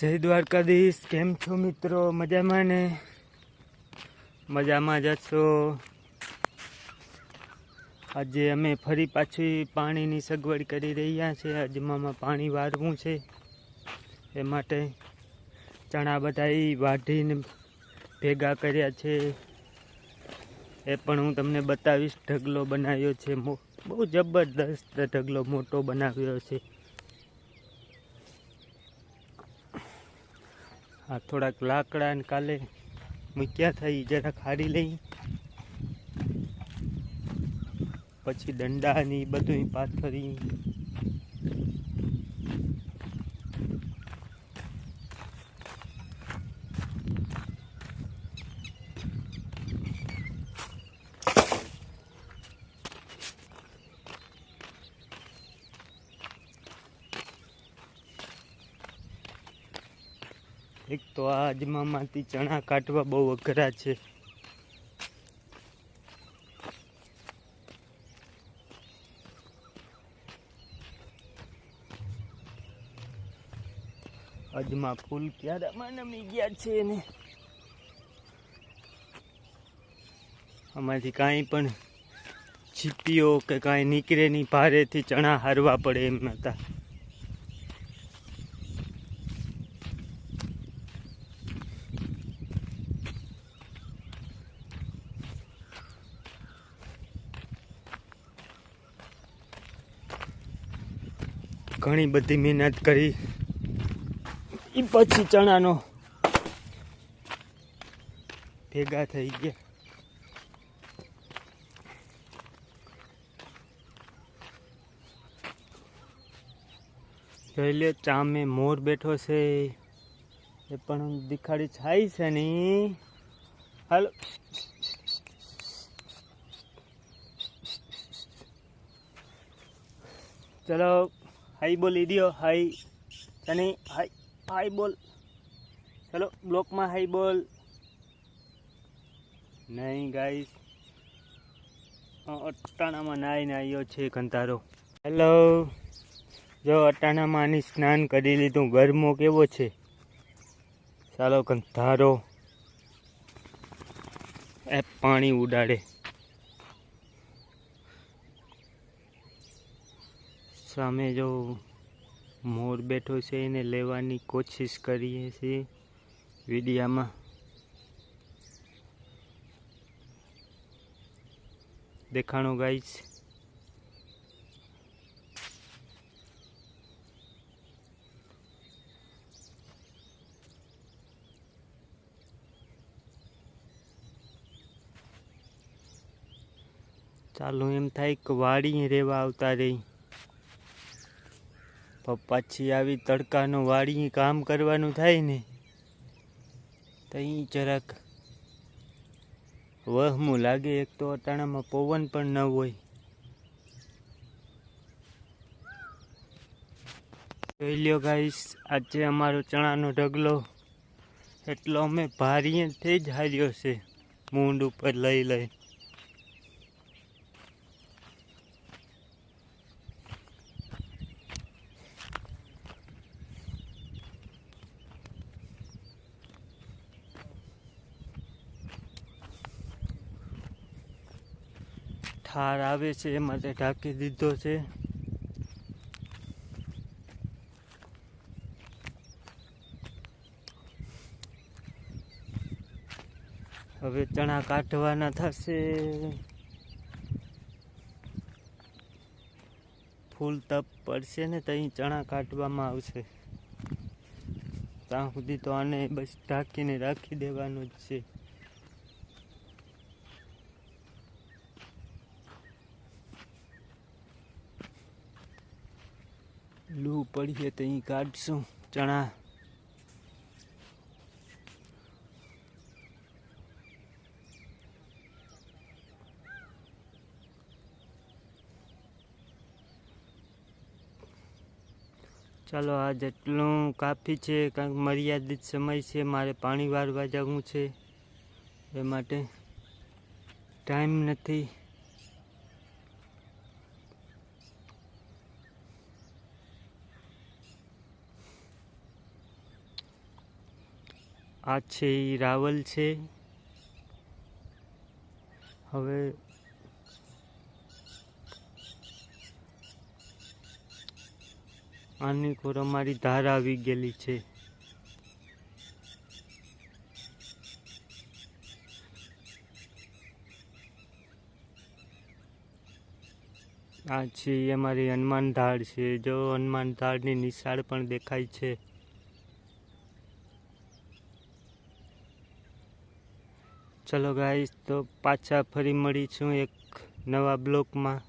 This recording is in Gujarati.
જય દ્વારકાધીશ, કેમ છો મિત્રો? મજામાં ને? મજામાં જ છો? આજે અમે ફરી પાછી પાણીની સગવડ કરી રહ્યા છે. અજમામાં પાણી વાળવું છે. એ માટે ચણા બધા વાઢીને ભેગા કર્યા છે. એ પણ હું તમને બતાવીશ. ઢગલો બનાવ્યો છે. બહુ જબરદસ્ત ઢગલો મોટો બનાવ્યો છે. આ થોડાક લાકડા ને કાલે મૂક્યા થઈ જરાક ખારી લઈ. પછી દંડા ને બધું પાથરી. એક તો આ અજમામાંથી ચણા કાઢવા બહુ અઘરા છે. અજમા ફૂલ ક્યારામાં નમી ગયા છે ને આમાંથી કાંઈ પણ છીપીઓ કે કાંઈ નીકળે નહીં, ભારેથી ચણા હારવા પડે એમ હતા. ઘણી બધી મહેનત કરી. એ પછી ચણાનો ભેગા થઈ ગયા. જોઈ લે ચામે મોર બેઠો છે. એ પણ હું દેખાડી છે નહીં હાલો. ચલો. હાઈ બોલ દો હાઈ ચની હાઈ હાઈ બોલ. ચલો, બ્લોકમાં હાઈ બોલ. નહીં ગાઈસ. અટાણામાં નાહી આવ્યો છે કંતારો. હેલો. જો, અટાણામાં આની સ્નાન કરી લીધું. ગરમો કેવો છે? ચાલો, કંતારો. એ પાણી ઉડાડે. સામે જો મોર બેઠો છે એને લેવાની કોશિશ કરીએ છીએ વિડીયામાં. દેખાણો ગાઈશ ચાલો એમ થાય કે વાડી રહેવા આવતા રહી. પાછી આવી તડકાનો વાળી કામ કરવાનું થાય ને, તો અહીં જરાક વહમું લાગે. એક તો અટાણામાં પવન પણ ન હોય. જોઈ લ્યો ગાઈસ, આજે અમારો ચણાનો ઢગલો એટલો અમે ભારીએથી જ હાર્યો છે. મૂંડ ઉપર લઈ લઈ ઠાર આવે છે, એ માટે ઢાંકી દીધો છે. હવે ચણા કાઢવાના થશે. ફૂલ તપ પડશે ને ત્યાં ચણા કાઢવામાં આવશે. ત્યાં સુધી તો આને બસ ઢાંકીને રાખી દેવાનું જ છે. લૂ પડીએ તો અહીં કાઢશું ચણા. ચાલો આ જેટલું કાફી છે કારણ કે મર્યાદિત સમય છે, મારે પાણી વારવા જવું છે. એ માટે ટાઈમ નથી. આ છે એ રાવલ છે. હવે આની કોર અમારી ધાર આવી ગયેલી છે. આ છે અમારી હનુમાન ધાર છે. જો હનુમાન ધારની નિશાળ પણ દેખાય છે. ચલો ગાઈસ તો પાછા ફરી મળીશું એક નવા બ્લોકમાં.